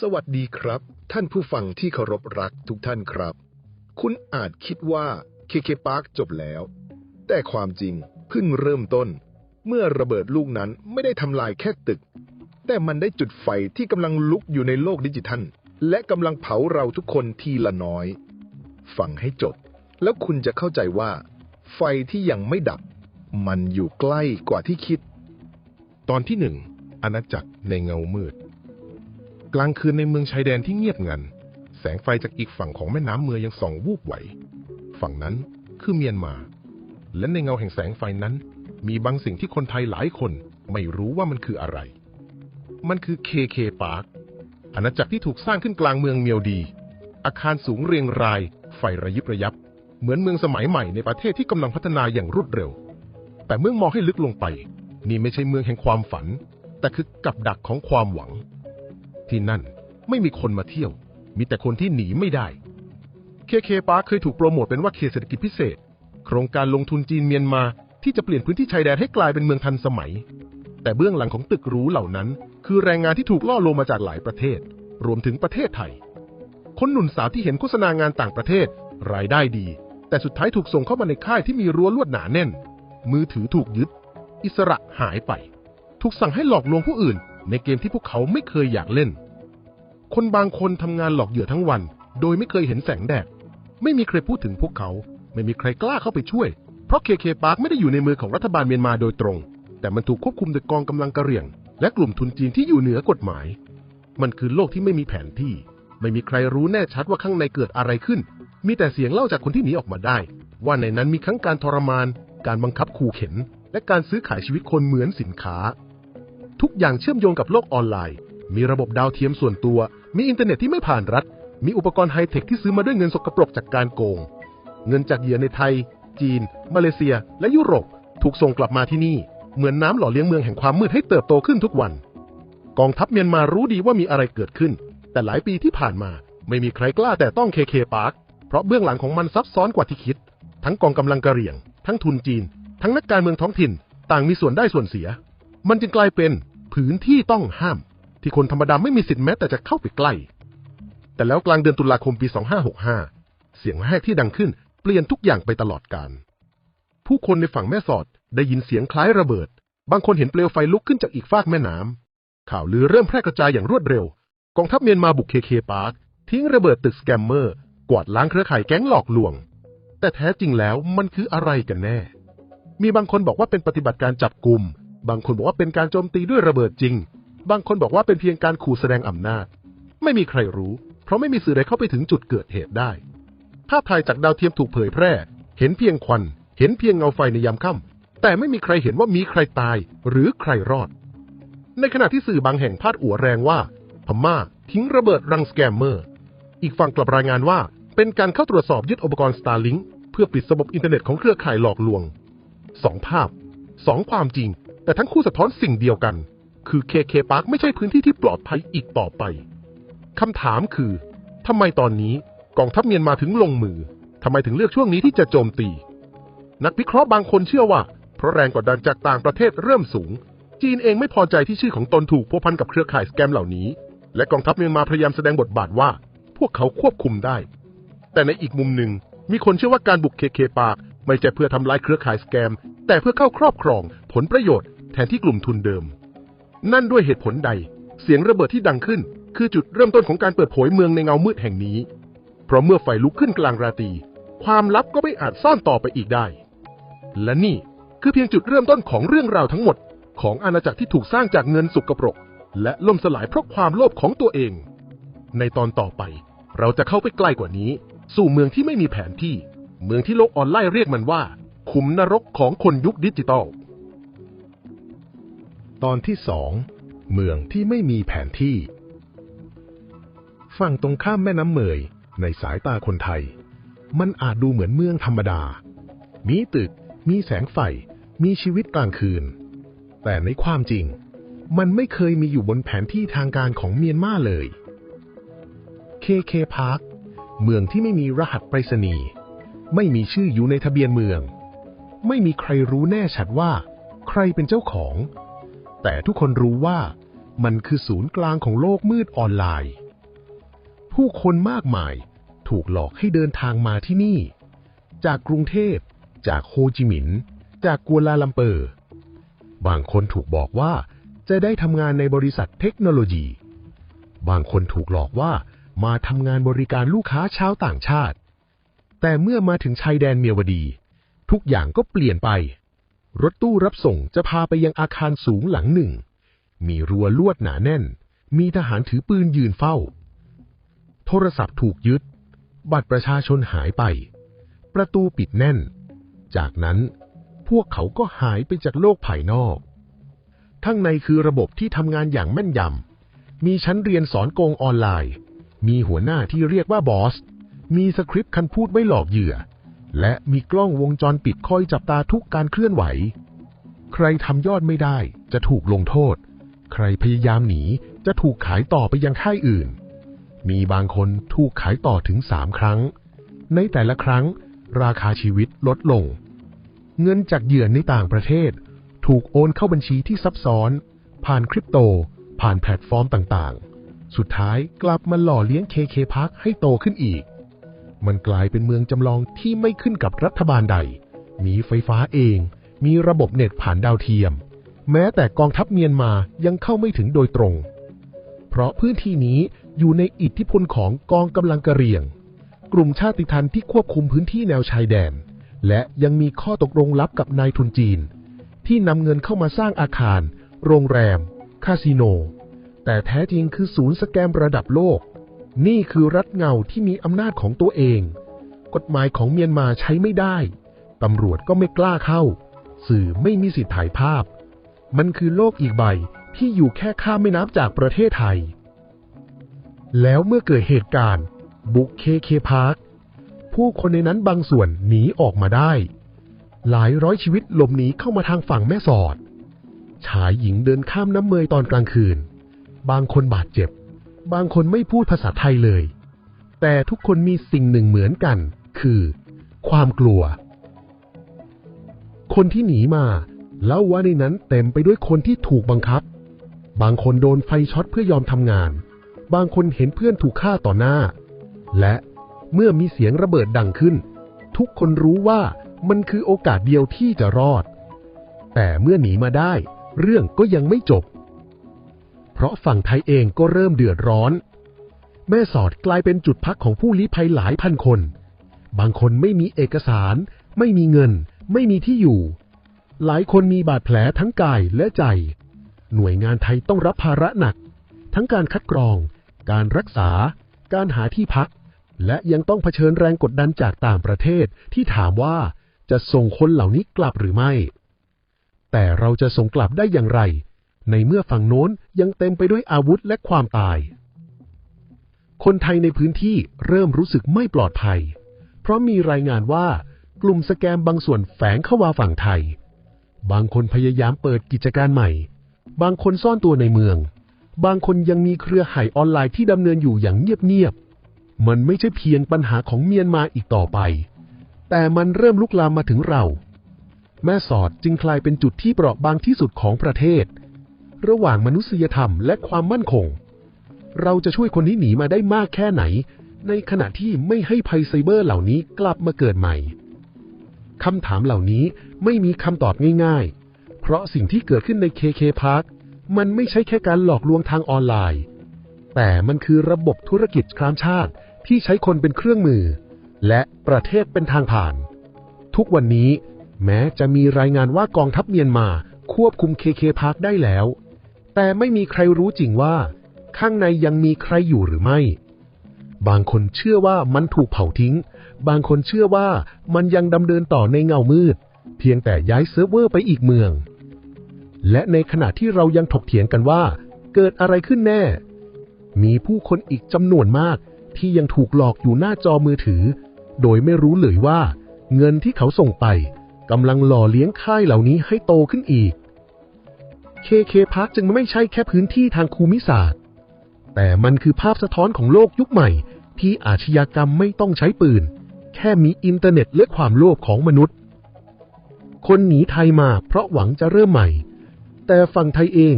สวัสดีครับ ท่านผู้ฟังที่เคารพรักทุกท่านครับ คุณอาจคิดว่าเคเคปาร์คจบแล้ว แต่ความจริงเพิ่งเริ่มต้น เมื่อระเบิดลูกนั้นไม่ได้ทำลายแค่ตึก แต่มันได้จุดไฟที่กำลังลุกอยู่ในโลกดิจิทัล และกำลังเผาเราทุกคนทีละน้อย ฟังให้จบ แล้วคุณจะเข้าใจว่า ไฟที่ยังไม่ดับ มันอยู่ใกล้กว่าที่คิด ตอนที่หนึ่งอาณาจักรในเงามืด กลางคืนในเมืองชายแดนที่เงียบงัน แสงไฟจากอีกฝั่งของแม่น้ำเมือยังส่องวูบไหว ฝั่งนั้นคือเมียนมา และในเงาแห่งแสงไฟนั้น มีบางสิ่งที่คนไทยหลายคนไม่รู้ว่ามันคืออะไร มันคือเคเคปาร์คอาณาจักรที่ถูกสร้างขึ้นกลางเมืองเมียวดี อาคารสูงเรียงราย ไฟระยิบระยับ เหมือนเมืองสมัยใหม่ในประเทศที่กำลังพัฒนาอย่างรวดเร็ว แต่เมื่อมองให้ลึกลงไป นี่ไม่ใช่เมืองแห่งความฝัน แต่คือกับดักของความหวัง ที่นั่น ไม่มีคนมาเที่ยว มีแต่คนที่หนีไม่ได้เคเคปาร์เคยถูกโปรโมทเป็นว่าเขตเศรษฐกิจพิเศษ โครงการลงทุนจีนเมียนมาที่จะเปลี่ยนพื้นที่ชายแดนให้กลายเป็นเมืองทันสมัย แต่เบื้องหลังของตึกหรูเหล่านั้น คือแรงงานที่ถูกล่อลวงมาจากหลายประเทศ รวมถึงประเทศไทย คนหนุ่มสาวที่เห็นโฆษณางานต่างประเทศ รายได้ดี แต่สุดท้ายถูกส่งเข้ามาในค่ายที่มีรั้วลวดหนาแน่น มือถือถูกยึด อิสระหายไป ถูกสั่งให้หลอกลวงผู้อื่น ในเกมที่พวกเขาไม่เคยอยากเล่น คนบางคนทำงานหลอกเหยื่อทั้งวัน โดยไม่เคยเห็นแสงแดด ไม่มีใครพูดถึงพวกเขา ไม่มีใครกล้าเข้าไปช่วย เพราะเคเคปาร์คไม่ได้อยู่ในมือของรัฐบาลเมียนมาโดยตรง แต่มันถูกควบคุมโดยกองกำลังกระเหรี่ยง และกลุ่มทุนจีนที่อยู่เหนือกฎหมาย มันคือโลกที่ไม่มีแผนที่ ไม่มีใครรู้แน่ชัดว่าข้างในเกิดอะไรขึ้น มีแต่เสียงเล่าจากคนที่หนีออกมาได้ ว่าในนั้นมีทั้งการทรมาน การบังคับขู่เข็น และการซื้อขายชีวิตคนเหมือนสินค้า ทุกอย่างเชื่อมโยงกับโลกออนไลน์ มีระบบดาวเทียมส่วนตัว มีอินเทอร์เน็ตที่ไม่ผ่านรัฐ มีอุปกรณ์ไฮเทคที่ซื้อมาด้วยเงินสกปรกจากการโกง เงินจากเหยื่อในไทย จีน มาเลเซีย และยุโรป ถูกส่งกลับมาที่นี่ เหมือนน้ำหล่อเลี้ยงเมืองแห่งความมืดให้เติบโตขึ้นทุกวัน กองทัพเมียนมารู้ดีว่ามีอะไรเกิดขึ้น แต่หลายปีที่ผ่านมาไม่มีใครกล้าแต่ต้องเคเคปาร์คเพราะเบื้องหลังของมันซับซ้อนกว่าที่คิด ทั้งกองกำลังกระเหรี่ยง ทั้งทุนจีน ทั้งนักการเมืองท้องถิ่น ต่างมีส่วนได้ส่วนเสีย มันจึงกลายเป็นผืนที่ต้องห้าม ที่คนธรรมดาไม่มีสิทธิ์แม้แต่จะเข้าไปใกล้ แต่แล้วกลางเดือนตุลาคมปี 2565 เสียงแรกที่ดังขึ้นเปลี่ยนทุกอย่างไปตลอดกาลผู้คนในฝั่งแม่สอดได้ยินเสียงคล้ายระเบิด บางคนเห็นเปลวไฟลุกขึ้นจากอีกฟากแม่น้ำ ข่าวลือเริ่มแพร่กระจายอย่างรวดเร็ว กองทัพเมียนมาบุกเคเคปาร์คทิ้งระเบิดตึกสแกมเมอร์ กวาดล้างเครือข่ายแก๊งหลอกลวง แต่แท้จริงแล้วมันคืออะไรกันแน่ มีบางคนบอกว่าเป็นปฏิบัติการจับกลุ่ม บางคนบอกว่าเป็นการโจมตีด้วยระเบิดจริง บางคนบอกว่าเป็นเพียงการขู่แสดงอำนาจ ไม่มีใครรู้ เพราะไม่มีสื่อใดเข้าไปถึงจุดเกิดเหตุได้ ภาพถ่ายจากดาวเทียมถูกเผยแพร่ เห็นเพียงควัน เห็นเพียงเงาไฟในยามค่ำแต่ไม่มีใครเห็นว่ามีใครตายหรือใครรอด ในขณะที่สื่อบางแห่งพาดหัวแรงว่า พม่าทิ้งระเบิดรังสแกมเมอร์ อีกฝั่งกลับรายงานว่า เป็นการเข้าตรวจสอบยึดอุปกรณ์ Starlink เพื่อปิดระบบอินเทอร์เน็ตของเครือข่ายหลอกลวงสองภาพสองความจริง แต่ทั้งคู่สะท้อนสิ่งเดียวกัน คือเคเคปาร์คไม่ใช่พื้นที่ที่ปลอดภัยอีกต่อไป คำถามคือทำไมตอนนี้กองทัพเมียนมาถึงลงมือทำไมถึงเลือกช่วงนี้ที่จะโจมตี นักวิเคราะห์บางคนเชื่อว่า เพราะแรงกดดันจากต่างประเทศเริ่มสูง จีนเองไม่พอใจที่ชื่อของตนถูกพัวพันกับเครือข่ายสแกมเหล่านี้ และกองทัพเมียนมาพยายามแสดงบทบาทว่า พวกเขาควบคุมได้ แต่ในอีกมุมหนึ่งมีคนเชื่อว่าการบุกเคเคปาร์คไม่ใช่เพื่อทำลายเครือข่ายสแกม แต่เพื่อเข้าครอบครองผลประโยชน์แทนที่กลุ่มทุนเดิม นั่นด้วยเหตุผลใด เสียงระเบิดที่ดังขึ้น คือจุดเริ่มต้นของการเปิดเผยเมืองในเงามืดแห่งนี้ เพราะเมื่อไฟลุกขึ้นกลางราตรีความลับก็ไม่อาจซ่อนต่อไปอีกได้ และนี่คือเพียงจุดเริ่มต้นของเรื่องราวทั้งหมด ของอาณาจักรที่ถูกสร้างจากเงินสุกกระปรก และล่มสลายเพราะความโลภของตัวเอง ในตอนต่อไป เราจะเข้าไปใกล้กว่านี้ สู่เมืองที่ไม่มีแผนที่ เมืองที่โลกออนไลน์เรียกมันว่า ขุมนรกของคนยุคดิจิตอล ตอนที่สองเมืองที่ไม่มีแผนที่ ฝั่งตรงข้ามแม่น้ำเมยในสายตาคนไทย มันอาจดูเหมือนเมืองธรรมดา มีตึก มีแสงไฟ มีชีวิตกลางคืน แต่ในความจริง มันไม่เคยมีอยู่บนแผนที่ทางการของเมียนมาเลยเคเคพาร์คเมืองที่ไม่มีรหัสไปรษณีย์ไม่มีชื่ออยู่ในทะเบียนเมือง ไม่มีใครรู้แน่ชัดว่า ใครเป็นเจ้าของ แต่ทุกคนรู้ว่ามันคือศูนย์กลางของโลกมืดออนไลน์ ผู้คนมากมายถูกหลอกให้เดินทางมาที่นี่ จากกรุงเทพ จากโฮจิมินห์จากกัวลาลัมเปอร์ บางคนถูกบอกว่าจะได้ทำงานในบริษัทเทคโนโลยี บางคนถูกหลอกว่ามาทำงานบริการลูกค้าชาวต่างชาติ แต่เมื่อมาถึงชายแดนเมียวดี ทุกอย่างก็เปลี่ยนไป รถตู้รับส่งจะพาไปยังอาคารสูงหลังหนึ่ง มีรั้วลวดหนาแน่น มีทหารถือปืนยืนเฝ้า โทรศัพท์ถูกยึด บัตรประชาชนหายไป ประตูปิดแน่น จากนั้นพวกเขาก็หายไปจากโลกภายนอก ทั้งในคือระบบที่ทำงานอย่างแม่นยำ มีชั้นเรียนสอนโกงออนไลน์ มีหัวหน้าที่เรียกว่าบอส มีสคริปต์คันพูดไว้หลอกเหยื่อ และมีกล้องวงจรปิดคอยจับตาทุกการเคลื่อนไหว ใครทำยอดไม่ได้จะถูกลงโทษ ใครพยายามหนีจะถูกขายต่อไปยังค่ายอื่น มีบางคนถูกขายต่อถึงสามครั้ง ในแต่ละครั้งราคาชีวิตลดลง เงินจากเหยื่อในต่างประเทศ ถูกโอนเข้าบัญชีที่ซับซ้อน ผ่านคริปโต ผ่านแพลตฟอร์มต่างๆ สุดท้ายกลับมาหล่อเลี้ยงเคเคพักให้โตขึ้นอีก มันกลายเป็นเมืองจำลองที่ไม่ขึ้นกับรัฐบาลใด มีไฟฟ้าเอง มีระบบเน็ตผ่านดาวเทียม แม้แต่กองทัพเมียนมายังเข้าไม่ถึงโดยตรง เพราะพื้นที่นี้อยู่ในอิทธิพลของกองกำลังกะเหรี่ยง กลุ่มชาติพันธุ์ที่ควบคุมพื้นที่แนวชายแดน และยังมีข้อตกลงลับกับนายทุนจีน ที่นำเงินเข้ามาสร้างอาคาร โรงแรม คาสิโน แต่แท้จริงคือศูนย์สแกมระดับโลก นี่คือรัฐเงาที่มีอำนาจของตัวเอง กฎหมายของเมียนมาใช้ไม่ได้ ตำรวจก็ไม่กล้าเข้า สื่อไม่มีสิทธิ์ถ่ายภาพ มันคือโลกอีกใบที่อยู่แค่ข้ามแม่น้ำจากประเทศไทย แล้วเมื่อเกิดเหตุการณ์ บุกเคเคพาร์คผู้คนในนั้นบางส่วนหนีออกมาได้ หลายร้อยชีวิตหลบหนีเข้ามาทางฝั่งแม่สอด ชายหญิงเดินข้ามน้ำเมยตอนกลางคืน บางคนบาดเจ็บ บางคนไม่พูดภาษาไทยเลย แต่ทุกคนมีสิ่งหนึ่งเหมือนกัน คือ ความกลัว คนที่หนีมาเล่าว่าในนั้นเต็มไปด้วยคนที่ถูกบังคับ บางคนโดนไฟช็อตเพื่อยอมทำงาน บางคนเห็นเพื่อนถูกฆ่าต่อหน้า และเมื่อมีเสียงระเบิดดังขึ้น ทุกคนรู้ว่ามันคือโอกาสเดียวที่จะรอด แต่เมื่อหนีมาได้ เรื่องก็ยังไม่จบ เพราะฝั่งไทยเองก็เริ่มเดือดร้อน แม่สอดกลายเป็นจุดพักของผู้ลี้ภัยหลายพันคน บางคนไม่มีเอกสาร ไม่มีเงิน ไม่มีที่อยู่ หลายคนมีบาดแผลทั้งกายและใจ หน่วยงานไทยต้องรับภาระหนัก ทั้งการคัดกรอง การรักษา การหาที่พัก และยังต้องเผชิญแรงกดดันจากต่างประเทศที่ถามว่าจะส่งคนเหล่านี้กลับหรือไม่ แต่เราจะส่งกลับได้อย่างไร ในเมื่อฝั่งโน้นยังเต็มไปด้วยอาวุธและความตาย คนไทยในพื้นที่เริ่มรู้สึกไม่ปลอดภัย เพราะมีรายงานว่ากลุ่มสแกมบางส่วนแฝงเข้ามาฝั่งไทย บางคนพยายามเปิดกิจการใหม่ บางคนซ่อนตัวในเมือง บางคนยังมีเครือข่ายออนไลน์ที่ดำเนินอยู่อย่างเงียบๆ มันไม่ใช่เพียงปัญหาของเมียนมาอีกต่อไป แต่มันเริ่มลุกลามมาถึงเรา แม่สอดจึงกลายเป็นจุดที่เปราะบางที่สุดของประเทศ ระหว่างมนุษยธรรมและความมั่นคง เราจะช่วยคนที่หนีมาได้มากแค่ไหน ในขณะที่ไม่ให้ภัยไซเบอร์เหล่านี้กลับมาเกิดใหม่คำถามเหล่านี้ไม่มีคำตอบง่ายๆ เพราะสิ่งที่เกิดขึ้นใน KK Park มันไม่ใช่แค่การหลอกลวงทางออนไลน์ แต่มันคือระบบธุรกิจครามชาติที่ใช้คนเป็นเครื่องมือ และประเทศเป็นทางผ่าน ทุกวันนี้แม้จะมีรายงานว่ากองทัพเมียนมาควบคุม KK Park ได้แล้ว แต่ไม่มีใครรู้จริงว่า ข้างในยังมีใครอยู่หรือไม่ บางคนเชื่อว่ามันถูกเผาทิ้ง บางคนเชื่อว่ามันยังดำเนินต่อในเงามืด เพียงแต่ย้ายเซิร์ฟเวอร์ไปอีกเมือง และในขณะที่เรายังถกเถียงกันว่า เกิดอะไรขึ้นแน่ มีผู้คนอีกจำนวนมากที่ยังถูกหลอกอยู่หน้าจอมือถือ โดยไม่รู้เลยว่า เงินที่เขาส่งไปกำลังหล่อเลี้ยงค่ายเหล่านี้ให้โตขึ้นอีก KK Park จึงไม่ใช่แค่พื้นที่ทางภูมิศาสตร์ แต่มันคือภาพสะท้อนของโลกยุคใหม่ ที่อาชญากรรมไม่ต้องใช้ปืน แค่มีอินเทอร์เน็ตและความโลภของมนุษย์ คนหนีไทยมาเพราะหวังจะเริ่มใหม่ แต่ฝั่งไทยเอง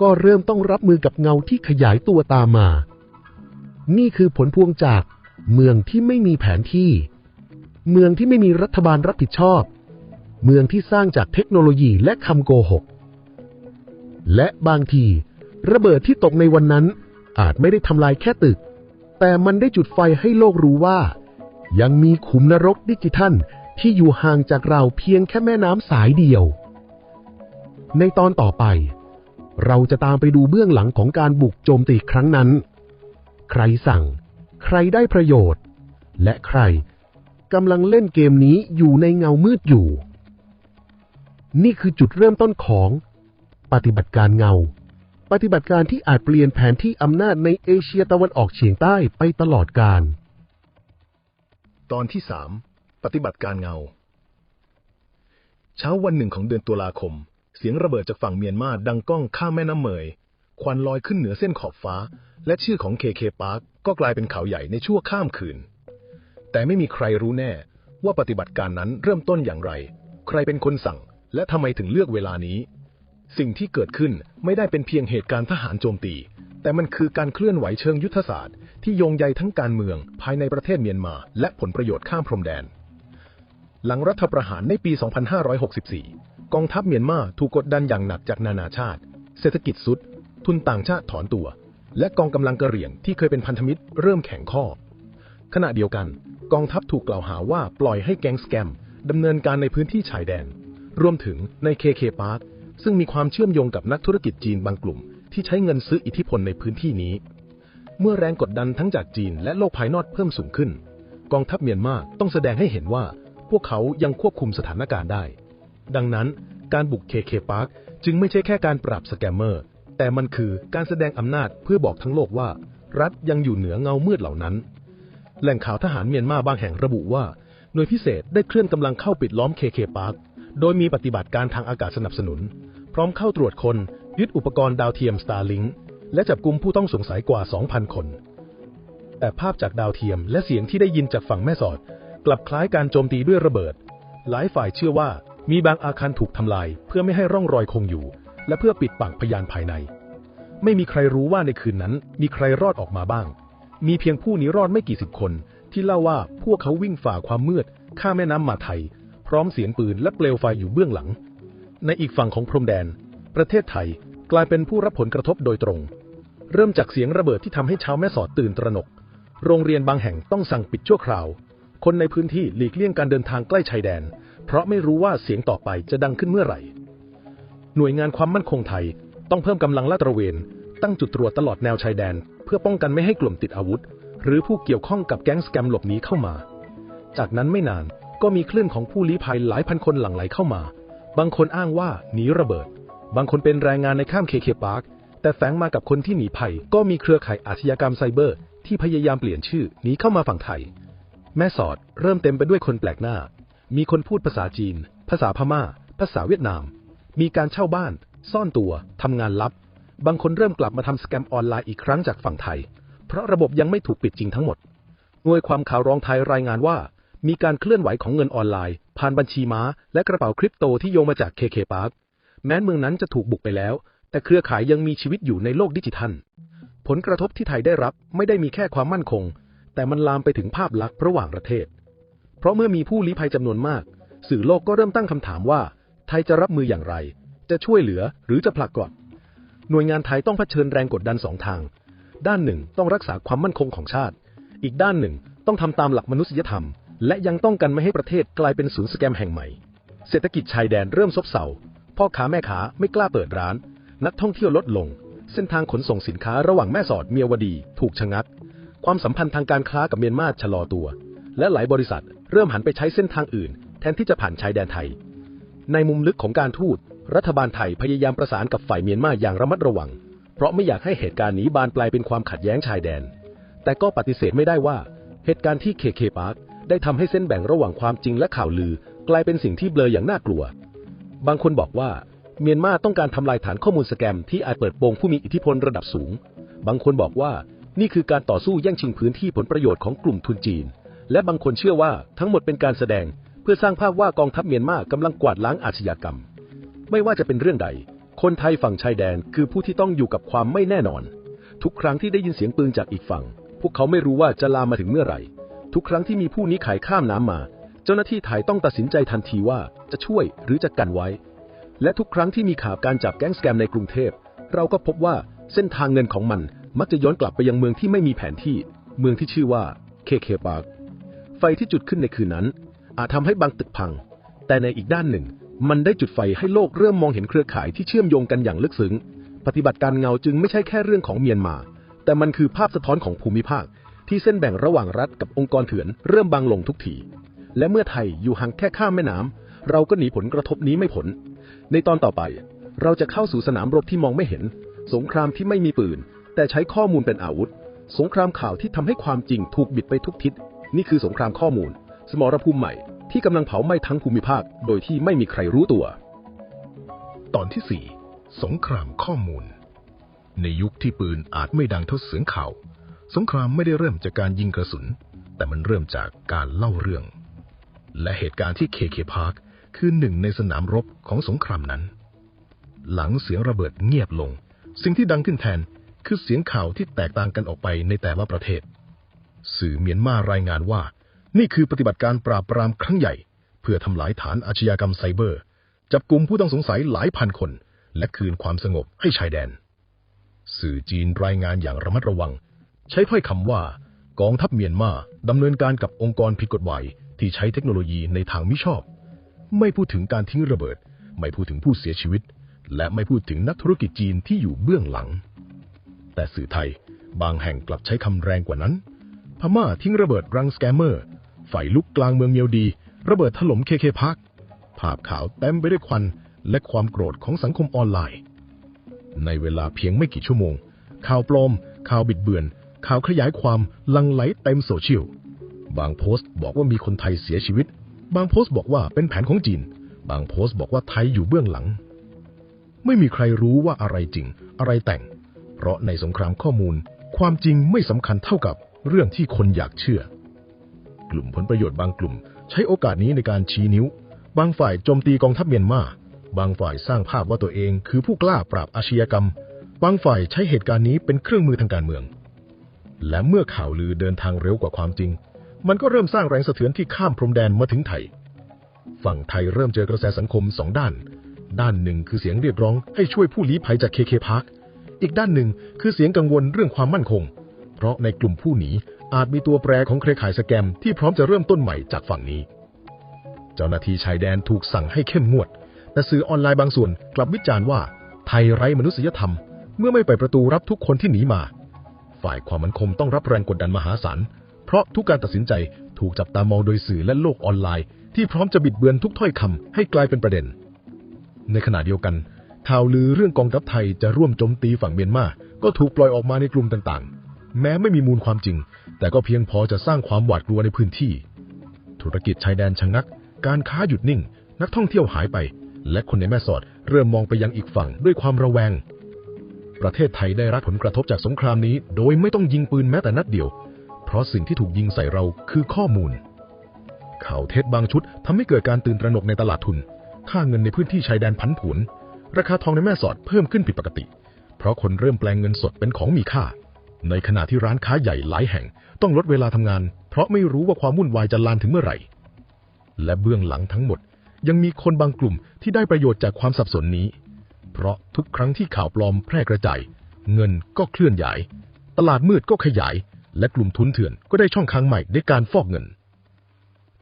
ก็เริ่มต้องรับมือกับเงาที่ขยายตัวตามมา นี่คือผลพวงจากเมืองที่ไม่มีแผนที่ เมืองที่ไม่มีรัฐบาลรับผิดชอบ เมืองที่สร้างจากเทคโนโลยีและคำโกหก และบางที ระเบิดที่ตกในวันนั้น อาจไม่ได้ทำลายแค่ตึก แต่มันได้จุดไฟให้โลกรู้ว่า ยังมีขุมนรกดิจิทัลที่อยู่ห่างจากเราเพียงแค่แม่น้ำสายเดียว ในตอนต่อไป เราจะตามไปดูเบื้องหลังของการบุกโจมตีครั้งนั้น ใครสั่ง ใครได้ประโยชน์ และใครกำลังเล่นเกมนี้อยู่ในเงามืดอยู่ นี่คือจุดเริ่มต้นของ ปฏิบัติการเงา ปฏิบัติการที่อาจเปลี่ยนแผนที่อำนาจในเอเชียตะวันออกเฉียงใต้ไปตลอดกาลตอนที่สามปฏิบัติการเงา เช้าวันหนึ่งของเดือนตุลาคม เสียงระเบิดจากฝั่งเมียนมาดังก้องข้ามแม่น้ำเมย ควันลอยขึ้นเหนือเส้นขอบฟ้า และชื่อของเคเคปาร์กก็กลายเป็นข่าวใหญ่ในชั่วข้ามคืน แต่ไม่มีใครรู้แน่ว่าปฏิบัติการนั้นเริ่มต้นอย่างไร ใครเป็นคนสั่ง และทำไมถึงเลือกเวลานี้ สิ่งที่เกิดขึ้นไม่ได้เป็นเพียงเหตุการณ์ทหารโจมตี แต่มันคือการเคลื่อนไหวเชิงยุทธศาสตร์ ที่โยงใยทั้งการเมืองภายในประเทศเมียนมา และผลประโยชน์ข้ามพรมแดน หลังรัฐประหารในปี 2564 กองทัพเมียนมาถูกกดดันอย่างหนักจากนานาชาติ เศรษฐกิจสุด ทุนต่างชาติถอนตัว และกองกำลังกระเหรี่ยงที่เคยเป็นพันธมิตรเริ่มแข็งข้อ ขณะเดียวกัน กองทัพถูกกล่าวหาว่าปล่อยให้แก๊งสแกมดำเนินการในพื้นที่ชายแดน รวมถึงในเคเคปาร์ค ซึ่งมีความเชื่อมโยงกับนักธุรกิจจีนบางกลุ่ม ที่ใช้เงินซื้ออิทธิพลในพื้นที่นี้ เมื่อแรงกดดันทั้งจากจีนและโลกภายนอกเพิ่มสูงขึ้น กองทัพเมียนมาต้องแสดงให้เห็นว่า พวกเขายังควบคุมสถานการณ์ได้ ดังนั้น การบุกเคเคปาร์คจึงไม่ใช่แค่การปราบสแกมเมอร์ แต่มันคือการแสดงอำนาจเพื่อบอกทั้งโลกว่า รัฐยังอยู่เหนือเงามืดเหล่านั้น แหล่งข่าวทหารเมียนมาบางแห่งระบุว่าหน่วยพิเศษได้เคลื่อนกำลังเข้าปิดล้อมเคเคปาร์คโดยมีปฏิบัติการทางอากาศสนับสนุน พร้อมเข้าตรวจคน ยึดอุปกรณ์ดาวเทียม Starlink และจับกุมผู้ต้องสงสัยกว่า 2,000 คน แต่ภาพจากดาวเทียมและเสียงที่ได้ยินจากฝั่งแม่สอด กลับคล้ายการโจมตีด้วยระเบิด หลายฝ่ายเชื่อว่ามีบางอาคารถูกทำลาย เพื่อไม่ให้ร่องรอยคงอยู่ และเพื่อปิดปากพยานภายใน ไม่มีใครรู้ว่าในคืนนั้นมีใครรอดออกมาบ้าง มีเพียงผู้หนี้รอดไม่กี่สิบคน ที่เล่าว่าพวกเขาวิ่งฝ่าความมืด ข้ามแม่น้ำมาไทย พร้อมเสียงปืนและเปลวไฟอยู่เบื้องหลัง ในอีกฝั่งของพรมแดน ประเทศไทยกลายเป็นผู้รับผลกระทบโดยตรง เริ่มจากเสียงระเบิดที่ทำให้ชาวแม่สอดตื่นตระหนก โรงเรียนบางแห่งต้องสั่งปิดชั่วคราว คนในพื้นที่หลีกเลี่ยงการเดินทางใกล้ชายแดน เพราะไม่รู้ว่าเสียงต่อไปจะดังขึ้นเมื่อไหร่ หน่วยงานความมั่นคงไทยต้องเพิ่มกำลังลาดตระเวน ตั้งจุดตรวจตลอดแนวชายแดน เพื่อป้องกันไม่ให้กลุ่มติดอาวุธ หรือผู้เกี่ยวข้องกับแก๊งสแกมหลบหนีเข้ามา จากนั้นไม่นานก็มีคลื่นของผู้ลี้ภัยหลายพันคนหลั่งไหลเข้ามา บางคนอ้างว่าหนีระเบิด บางคนเป็นแรงงานในข้ามเคเคปาร์คแต่แฝงมากับคนที่หนีภัย ก็มีเครือข่ายอาชญากรรมไซเบอร์ ที่พยายามเปลี่ยนชื่อหนีเข้ามาฝั่งไทย แม่สอดเริ่มเต็มไปด้วยคนแปลกหน้า มีคนพูดภาษาจีน ภาษาพม่า ภาษาเวียดนาม มีการเช่าบ้าน ซ่อนตัวทำงานลับ บางคนเริ่มกลับมาทำสแกมออนไลน์อีกครั้งจากฝั่งไทย เพราะระบบยังไม่ถูกปิดจริงทั้งหมดหน่วยความข่าวรองไทยรายงานว่า มีการเคลื่อนไหวของเงินออนไลน์ ผ่านบัญชีม้า และกระเป๋าคริปโตที่โยงมาจาก KK Park แม้เมืองนั้นจะถูกบุกไปแล้ว แต่เครือข่ายยังมีชีวิตอยู่ในโลกดิจิทัล ผลกระทบที่ไทยได้รับไม่ได้มีแค่ความมั่นคง แต่มันลามไปถึงภาพลักษณ์ระหว่างประเทศ เพราะเมื่อมีผู้ลี้ภัยจำนวนมาก สื่อโลกก็เริ่มตั้งคำถามว่า ไทยจะรับมืออย่างไร จะช่วยเหลือหรือจะผลักกดหน่วยงานไทยต้องเผชิญแรงกดดันสองทาง ด้านหนึ่งต้องรักษาความมั่นคงของชาติ อีกด้านหนึ่งต้องทำตามหลักมนุษยธรรม และยังต้องกันไม่ให้ประเทศกลายเป็นศูนย์สแกมแห่งใหม่ เศรษฐกิจชายแดนเริ่มซบเซา พ่อค้าแม่ค้าไม่กล้าเปิดร้าน นักท่องเที่ยวลดลง เส้นทางขนส่งสินค้าระหว่างแม่สอดเมียวดี ถูกชะงัก ความสัมพันธ์ทางการค้ากับเมียนมาชะลอตัว และหลายบริษัทเริ่มหันไปใช้เส้นทางอื่น แทนที่จะผ่านชายแดนไทย ในมุมลึกของการทูต รัฐบาลไทยพยายามประสานกับฝ่ายเมียนมาอย่างระมัดระวัง เพราะไม่อยากให้เหตุการณ์นี้บานปลายเป็นความขัดแย้งชายแดน แต่ก็ปฏิเสธไม่ได้ว่า เหตุการณ์ที่เคเคปาร์ค ได้ทำให้เส้นแบ่งระหว่างความจริงและข่าวลือกลายเป็นสิ่งที่เบลออย่างน่ากลัว บางคนบอกว่าเมียนมาต้องการทำลายฐานข้อมูลสแกมที่อาจเปิดโปงผู้มีอิทธิพลระดับสูง บางคนบอกว่านี่คือการต่อสู้แย่งชิงพื้นที่ผลประโยชน์ของกลุ่มทุนจีน และบางคนเชื่อว่าทั้งหมดเป็นการแสดง เพื่อสร้างภาพว่ากองทัพเมียนมากำลังกวาดล้างอาชญากรรม ไม่ว่าจะเป็นเรื่องใด คนไทยฝั่งชายแดนคือผู้ที่ต้องอยู่กับความไม่แน่นอน ทุกครั้งที่ได้ยินเสียงปืนจากอีกฝั่ง พวกเขาไม่รู้ว่าจะลามมาถึงเมื่อไหร่ ทุกครั้งที่มีผู้นี้ขายข้ามน้ำมา เจ้าหน้าที่ไทยต้องตัดสินใจทันทีว่าจะช่วยหรือจะกันไว้ และทุกครั้งที่มีข่าวการจับแก๊งสแกมในกรุงเทพ เราก็พบว่าเส้นทางเงินของมันมักจะย้อนกลับไปยังเมืองที่ไม่มีแผนที่ เมืองที่ชื่อว่าเคเคปาร์ไฟที่จุดขึ้นในคืนนั้น อาจทำให้บางตึกพัง แต่ในอีกด้านหนึ่ง มันได้จุดไฟให้โลกเริ่มมองเห็นเครือข่ายที่เชื่อมโยงกันอย่างลึกซึ้ง ปฏิบัติการเงาจึงไม่ใช่แค่เรื่องของเมียนมา แต่มันคือภาพสะท้อนของภูมิภาค ที่เส้นแบ่งระหว่างรัฐกับองค์กรเถื่อนเริ่มบางลงทุกที และเมื่อไทยอยู่ห่างแค่ข้ามแม่น้ำเราก็หนีผลกระทบนี้ไม่พ้น ในตอนต่อไป เราจะเข้าสู่สนามรบที่มองไม่เห็น สงครามที่ไม่มีปืน แต่ใช้ข้อมูลเป็นอาวุธ สงครามข่าวที่ทำให้ความจริงถูกบิดไปทุกทิศ นี่คือสงครามข้อมูล สมรภูมิใหม่ที่กำลังเผาไหม้ทั้งภูมิภาค โดยที่ไม่มีใครรู้ตัว ตอนที่ 4 สงครามข้อมูล ในยุคที่ปืนอาจไม่ดังเท่าเสียงข่าว สงครามไม่ได้เริ่มจากการยิงกระสุน แต่มันเริ่มจากการเล่าเรื่อง และเหตุการณ์ที่เคเคพาร์คคือหนึ่งในสนามรบของสงครามนั้น หลังเสียงระเบิดเงียบลง สิ่งที่ดังขึ้นแทนคือเสียงข่าวที่แตกต่างกันออกไปในแต่ละประเทศ สื่อเมียนมารายงานว่า นี่คือปฏิบัติการปราบปรามครั้งใหญ่ เพื่อทำลายฐานอาชญากรรมไซเบอร์ จับกลุ่มผู้ต้องสงสัยหลายพันคน และคืนความสงบให้ชายแดน สื่อจีนรายงานอย่างระมัดระวัง ใช้ถ้อยคำว่ากองทัพเมียนมาดำเนินการกับองค์กรผิดกฎหมายที่ใช้เทคโนโลยีในทางมิชอบ ไม่พูดถึงการทิ้งระเบิด ไม่พูดถึงผู้เสียชีวิต และไม่พูดถึงนักธุรกิจจีนที่อยู่เบื้องหลัง แต่สื่อไทยบางแห่งกลับใช้คำแรงกว่านั้น พม่าทิ้งระเบิดรังสแกมเมอร์ไฟลุกกลางเมืองเมียวดี ระเบิดถล่มเคเคพักภาพข่าวเต็มไปด้วยควันและความโกรธของสังคมออนไลน์ ในเวลาเพียงไม่กี่ชั่วโมง ข่าวปลอมข่าวบิดเบือน ข่าวขยายความลังไหลเต็มโซเชียล บางโพสต์บอกว่ามีคนไทยเสียชีวิต บางโพสต์บอกว่าเป็นแผนของจีน บางโพสต์บอกว่าไทยอยู่เบื้องหลัง ไม่มีใครรู้ว่าอะไรจริง อะไรแต่ง เพราะในสงครามข้อมูล ความจริงไม่สำคัญเท่ากับเรื่องที่คนอยากเชื่อ กลุ่มผลประโยชน์บางกลุ่ม ใช้โอกาสนี้ในการชี้นิ้ว บางฝ่ายโจมตีกองทัพเมียนมา บางฝ่ายสร้างภาพว่าตัวเองคือผู้กล้าปราบอาชญากรรม บางฝ่ายใช้เหตุการณ์นี้เป็นเครื่องมือทางการเมือง และเมื่อข่าวลือเดินทางเร็วกว่าความจริง มันก็เริ่มสร้างแรงสะเทือนที่ข้ามพรมแดนมาถึงไทย ฝั่งไทยเริ่มเจอกระแสสังคมสองด้าน ด้านหนึ่งคือเสียงเรียกร้องให้ช่วยผู้ลี้ภัยจากเคเคพาร์คอีกด้านหนึ่งคือเสียงกังวลเรื่องความมั่นคง เพราะในกลุ่มผู้หนีอาจมีตัวแปรของเครือข่ายสแกมที่พร้อมจะเริ่มต้นใหม่จากฝั่งนี้ เจ้าหน้าที่ชายแดนถูกสั่งให้เข้มงวด แต่สื่อออนไลน์บางส่วนกลับวิจารณ์ว่าไทยไร้มนุษยธรรม เมื่อไม่เปิดประตูรับทุกคนที่หนีมา ฝ่ายความมั่นคงต้องรับแรงกดดันมหาศาล เพราะทุกการตัดสินใจถูกจับตามองโดยสื่อและโลกออนไลน์ ที่พร้อมจะบิดเบือนทุกถ้อยคำให้กลายเป็นประเด็น ในขณะเดียวกันข่าวลือเรื่องกองทัพไทยจะร่วมโจมตีฝั่งเมียนมาก็ถูกปล่อยออกมาในกลุ่มต่างๆ แม้ไม่มีมูลความจริง แต่ก็เพียงพอจะสร้างความหวาดกลัวในพื้นที่ ธุรกิจชายแดนชะงัก การค้าหยุดนิ่ง นักท่องเที่ยวหายไป และคนในแม่สอดเริ่มมองไปยังอีกฝั่งด้วยความระแวง ประเทศไทยได้รับผลกระทบจากสงครามนี้ โดยไม่ต้องยิงปืนแม้แต่นัดเดียว เพราะสิ่งที่ถูกยิงใส่เราคือข้อมูล ข่าวเท็จบางชุดทำให้เกิดการตื่นตระหนกในตลาดทุน ค่าเงินในพื้นที่ชายแดนพันผวน ราคาทองในแม่สอดเพิ่มขึ้นผิดปกติ เพราะคนเริ่มแปลงเงินสดเป็นของมีค่า ในขณะที่ร้านค้าใหญ่หลายแห่ง ต้องลดเวลาทำงาน เพราะไม่รู้ว่าความวุ่นวายจะลามถึงเมื่อไหร่ และเบื้องหลังทั้งหมด ยังมีคนบางกลุ่มที่ได้ประโยชน์จากความสับสนนี้ เพราะทุกครั้งที่ข่าวปลอมแพร่กระจาย เงินก็เคลื่อนย้าย ตลาดมืดก็ขยาย และกลุ่มทุนเถื่อนก็ได้ช่องทางใหม่ในการฟอกเงิน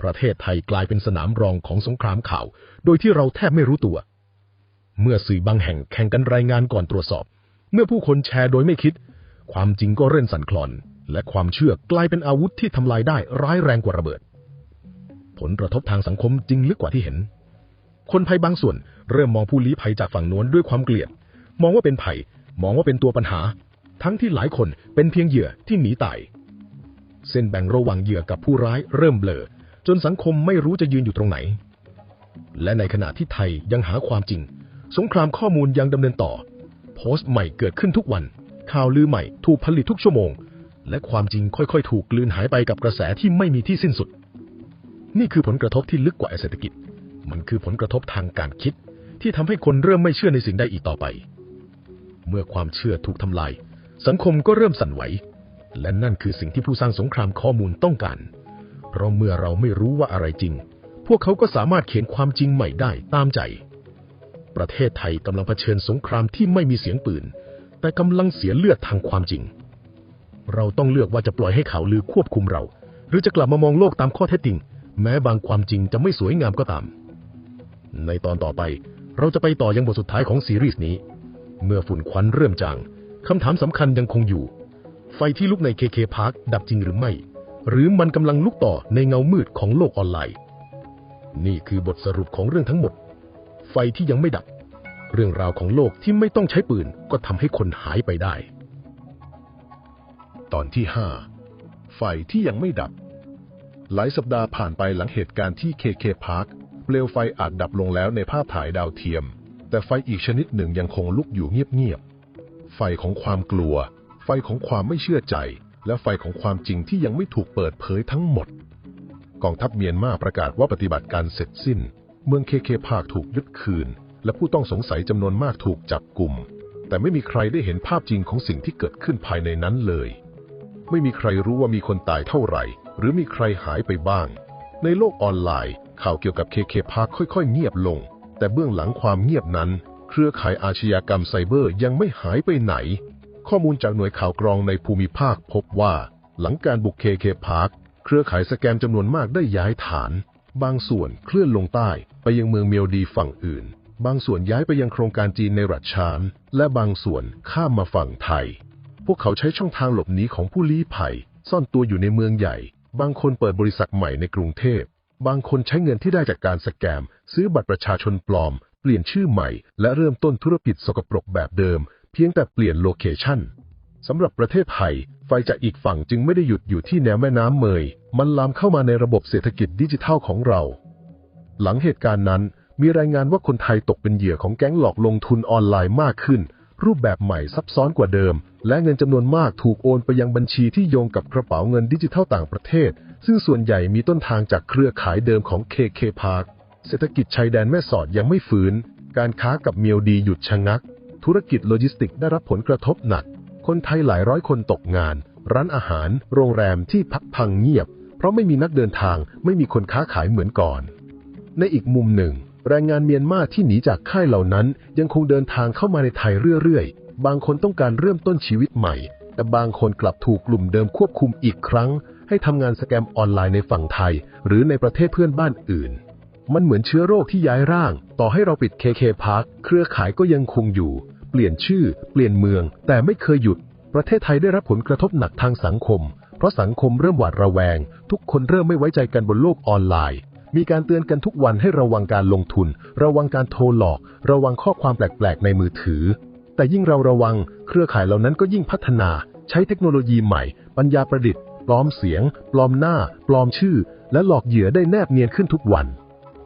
ประเทศไทยกลายเป็นสนามรองของสงครามข่าว โดยที่เราแทบไม่รู้ตัว เมื่อสื่อบางแห่งแข่งกันรายงานก่อนตรวจสอบ เมื่อผู้คนแชร์โดยไม่คิด ความจริงก็เริ่มสั่นคลอน และความเชื่อกลายเป็นอาวุธที่ทำลายได้ร้ายแรงกว่าระเบิด ผลกระทบทางสังคมจริงลึกกว่าที่เห็น คนภัยบางส่วนเริ่มมองผู้ลี้ภัยจากฝั่งโน้นด้วยความเกลียด มองว่าเป็นภัย มองว่าเป็นตัวปัญหา ทั้งที่หลายคนเป็นเพียงเหยื่อที่หนีตาย เส้นแบ่งระหว่างเหยื่อกับผู้ร้ายเริ่มเบลอ จนสังคมไม่รู้จะยืนอยู่ตรงไหน และในขณะที่ไทยยังหาความจริง สงครามข้อมูลยังดำเนินต่อ โพสต์ใหม่เกิดขึ้นทุกวัน ข่าวลือใหม่ถูกผลิตทุกชั่วโมง และความจริงค่อยๆ ถูกกลืนหายไปกับกระแสที่ไม่มีที่สิ้นสุด นี่คือผลกระทบที่ลึกกว่าเศรษฐกิจ มันคือผลกระทบทางการคิดที่ทำให้คนเริ่มไม่เชื่อในสิ่งใดอีกต่อไป เมื่อความเชื่อถูกทำลาย สังคมก็เริ่มสั่นไหว และนั่นคือสิ่งที่ผู้สร้างสงครามข้อมูลต้องการ เพราะเมื่อเราไม่รู้ว่าอะไรจริง พวกเขาก็สามารถเขียนความจริงใหม่ได้ตามใจ ประเทศไทยกำลังเผชิญสงครามที่ไม่มีเสียงปืน แต่กำลังเสียเลือดทางความจริง เราต้องเลือกว่าจะปล่อยให้ข่าวลือควบคุมเรา หรือจะกลับมามองโลกตามข้อเท็จจริง แม้บางความจริงจะไม่สวยงามก็ตาม ในตอนต่อไป เราจะไปต่อยังบทสุดท้ายของซีรีส์นี้ เมื่อฝุ่นควันเริ่มจางคำถามสำคัญยังคงอยู่ ไฟที่ลุกใน KK Park ดับจริงหรือไม่ หรือมันกำลังลุกต่อในเงามืดของโลกออนไลน์ นี่คือบทสรุปของเรื่องทั้งหมด ไฟที่ยังไม่ดับ เรื่องราวของโลกที่ไม่ต้องใช้ปืนก็ทำให้คนหายไปได้ ตอนที่ 5 ไฟที่ยังไม่ดับ หลายสัปดาห์ผ่านไปหลังเหตุการณ์ที่ KK Park เเปลวไฟอาจดับลงแล้วในภาพถ่ายดาวเทียม แต่ไฟอีกชนิดหนึ่งยังคงลุกอยู่เงียบๆ ไฟของความกลัว ไฟของความไม่เชื่อใจ และไฟของความจริงที่ยังไม่ถูกเปิดเผยทั้งหมด กองทัพเมียนมาประกาศว่าปฏิบัติการเสร็จสิ้น เมือง KK Park ถูกยึดคืน และผู้ต้องสงสัยจำนวนมากถูกจับกลุ่ม แต่ไม่มีใครได้เห็นภาพจริงของสิ่งที่เกิดขึ้นภายในนั้นเลย ไม่มีใครรู้ว่ามีคนตายเท่าไหร่ หรือมีใครหายไปบ้าง ในโลกออนไลน์ ข่าวเกี่ยวกับ KK Park ค่อยๆ เงียบลง แต่เบื้องหลังความเงียบนั้น เครือข่ายอาชญากรรมไซเบอร์ยังไม่หายไปไหน ข้อมูลจากหน่วยข่าวกรองในภูมิภาคพบว่า หลังการบุก KK Park เครือข่ายสแกมจำนวนมากได้ย้ายฐาน บางส่วนเคลื่อนลงใต้ ไปยังเมืองเมียวดีฝั่งอื่น บางส่วนย้ายไปยังโครงการจีนในรัฐชาน และบางส่วนข้ามมาฝั่งไทย พวกเขาใช้ช่องทางหลบหนีของผู้ลี้ภัย ซ่อนตัวอยู่ในเมืองใหญ่ บางคนเปิดบริษัทใหม่ในกรุงเทพ บางคนใช้เงินที่ได้จากการสแกม ซื้อบัตรประชาชนปลอม เปลี่ยนชื่อใหม่ และเริ่มต้นธุรกิจสกปรกแบบเดิม เพียงแต่เปลี่ยนโลเคชั่นสำหรับประเทศไทย ไฟจากอีกฝั่งจึงไม่ได้หยุดอยู่ที่แนวแม่น้ำเมย มันลามเข้ามาในระบบเศรษฐกิจดิจิทัลของเรา หลังเหตุการณ์นั้น มีรายงานว่าคนไทยตกเป็นเหยื่อของแก๊งหลอกลงทุนออนไลน์มากขึ้น รูปแบบใหม่ซับซ้อนกว่าเดิม และเงินจำนวนมากถูกโอนไปยังบัญชีที่โยงกับกระเป๋าเงินดิจิทัลต่างประเทศ ซึ่งส่วนใหญ่มีต้นทางจากเครือข่ายเดิมของ KK Park เศรษฐกิจชายแดนแม่สอดยังไม่ฟื้น การค้ากับเมียวดีหยุดชะงัก ธุรกิจโลจิสติกได้รับผลกระทบหนัก คนไทยหลายร้อยคนตกงาน ร้านอาหาร โรงแรมที่พักพังเงียบ เพราะไม่มีนักเดินทาง ไม่มีคนค้าขายเหมือนก่อน ในอีกมุมหนึ่ง แรงงานเมียนมาที่หนีจากค่ายเหล่านั้น ยังคงเดินทางเข้ามาในไทยเรื่อยๆ บางคนต้องการเริ่มต้นชีวิตใหม่ แต่บางคนกลับถูกกลุ่มเดิมควบคุมอีกครั้ง ให้ทำงานสแกมออนไลน์ในฝั่งไทย หรือในประเทศเพื่อนบ้านอื่น มันเหมือนเชื้อโรคที่ย้ายร่าง ต่อให้เราปิด KK Park เครือข่ายก็ยังคงอยู่ เปลี่ยนชื่อ เปลี่ยนเมือง แต่ไม่เคยหยุด ประเทศไทยได้รับผลกระทบหนักทางสังคม เพราะสังคมเริ่มหวาดระแวง ทุกคนเริ่มไม่ไว้ใจกันบนโลกออนไลน์ มีการเตือนกันทุกวันให้ระวังการลงทุน ระวังการโทรหลอก ระวังข้อความแปลกๆ ในมือถือ แต่ยิ่งเราระวัง เครือข่ายเหล่านั้นก็ยิ่งพัฒนา ใช้เทคโนโลยีใหม่ ปัญญาประดิษฐ์ ปลอมเสียง ปลอมหน้า ปลอมชื่อ และหลอกเหยื่อได้แนบเนียนขึ้นทุกวัน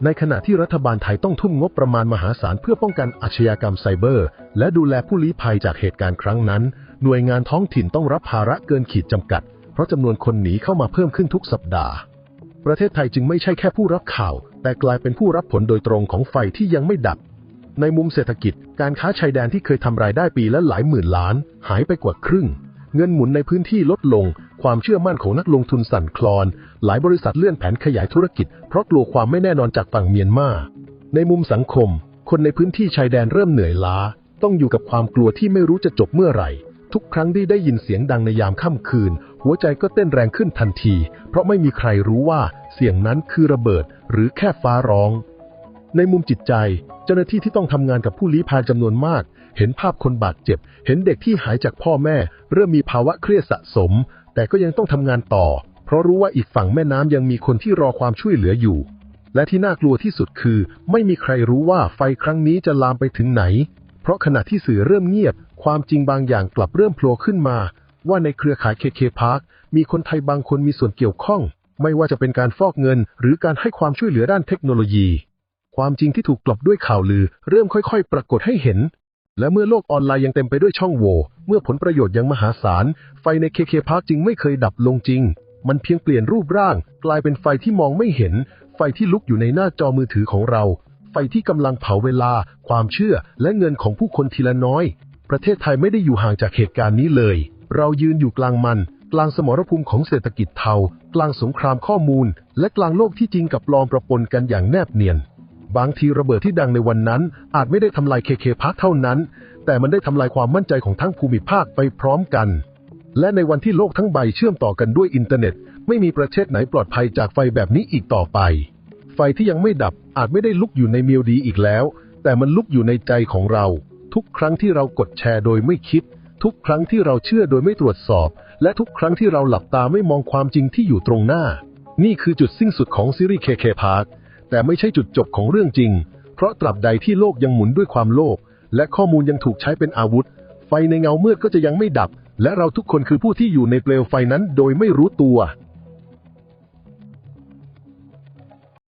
ในขณะที่รัฐบาลไทยต้องทุ่มงบประมาณมหาศาลเพื่อป้องกันอาชญากรรมไซเบอร์ และดูแลผู้ลี้ภัยจากเหตุการณ์ครั้งนั้น หน่วยงานท้องถิ่นต้องรับภาระเกินขีดจำกัด เพราะจำนวนคนหนีเข้ามาเพิ่มขึ้นทุกสัปดาห์ ประเทศไทยจึงไม่ใช่แค่ผู้รับข่าว แต่กลายเป็นผู้รับผลโดยตรงของไฟที่ยังไม่ดับในมุมเศรษฐกิจ การค้าชายแดนที่เคยทำรายได้ปีละหลายหมื่นล้าน หายไปกว่าครึ่ง เงินหมุนในพื้นที่ลดลง ความเชื่อมั่นของนักลงทุนสั่นคลอน หลายบริษัทเลื่อนแผนขยายธุรกิจ เพราะกลัวความไม่แน่นอนจากฝั่งเมียนมา ในมุมสังคม คนในพื้นที่ชายแดนเริ่มเหนื่อยล้า ต้องอยู่กับความกลัวที่ไม่รู้จะจบเมื่อไหร่ ทุกครั้งที่ได้ยินเสียงดังในยามค่ำคืน หัวใจก็เต้นแรงขึ้นทันที เพราะไม่มีใครรู้ว่าเสียงนั้นคือระเบิด หรือแค่ฟ้าร้อง ในมุมจิตใจ เจ้าหน้าที่ที่ต้องทำงานกับผู้ลี้ภัยจำนวนมาก เห็นภาพคนบาดเจ็บ เห็นเด็กที่หายจากพ่อแม่ เริ่มมีภาวะเครียดสะสม แต่ก็ยังต้องทำงานต่อ เพราะรู้ว่าอีกฝั่งแม่น้ำยังมีคนที่รอความช่วยเหลืออยู่ และที่น่ากลัวที่สุดคือ ไม่มีใครรู้ว่าไฟครั้งนี้จะลามไปถึงไหน เพราะขณะที่สื่อเริ่มเงียบ ความจริงบางอย่างกลับเริ่มโผล่ขึ้นมา ว่าในเครือข่าย KK Park มีคนไทยบางคนมีส่วนเกี่ยวข้อง ไม่ว่าจะเป็นการฟอกเงิน หรือการให้ความช่วยเหลือด้านเทคโนโลยีความจริงที่ถูกกลบด้วยข่าวลือ เริ่มค่อย ๆ ปรากฏให้เห็น และเมื่อโลกออนไลน์ยังเต็มไปด้วยช่องโหว่เมื่อผลประโยชน์ยังมหาศาล ไฟใน KK Park จึงไม่เคยดับลงจริง มันเพียงเปลี่ยนรูปร่าง กลายเป็นไฟที่มองไม่เห็น ไฟที่ลุกอยู่ในหน้าจอมือถือของเรา ไฟที่กำลังเผาเวลา ความเชื่อ และเงินของผู้คนทีละน้อย ประเทศไทยไม่ได้อยู่ห่างจากเหตุการณ์นี้เลย เรายืนอยู่กลางมัน กลางสมรภูมิของเศรษฐกิจเทา กลางสงครามข้อมูล และกลางโลกที่จริงกับปลอมประปนกันอย่างแนบเนียน บางทีระเบิดที่ดังในวันนั้น อาจไม่ได้ทำลายเคเคพักเท่านั้น แต่มันได้ทำลายความมั่นใจของทั้งภูมิภาคไปพร้อมกัน และในวันที่โลกทั้งใบเชื่อมต่อกันด้วยอินเทอร์เน็ต ไม่มีประเทศไหนปลอดภัยจากไฟแบบนี้อีกต่อไป ไฟที่ยังไม่ดับอาจไม่ได้ลุกอยู่ในเมียวดีอีกแล้ว แต่มันลุกอยู่ในใจของเรา ทุกครั้งที่เรากดแชร์โดยไม่คิด ทุกครั้งที่เราเชื่อโดยไม่ตรวจสอบ และทุกครั้งที่เราหลับตาไม่มองความจริงที่อยู่ตรงหน้า นี่คือจุดสิ้นสุดของซีรีส์ KK Park แต่ไม่ใช่จุดจบของเรื่องจริง เพราะตราบใดที่โลกยังหมุนด้วยความโลภและข้อมูลยังถูกใช้เป็นอาวุธ ไฟในเงามืดก็จะยังไม่ดับ และเราทุกคนคือผู้ที่อยู่ในเปลวไฟนั้นโดยไม่รู้ตัว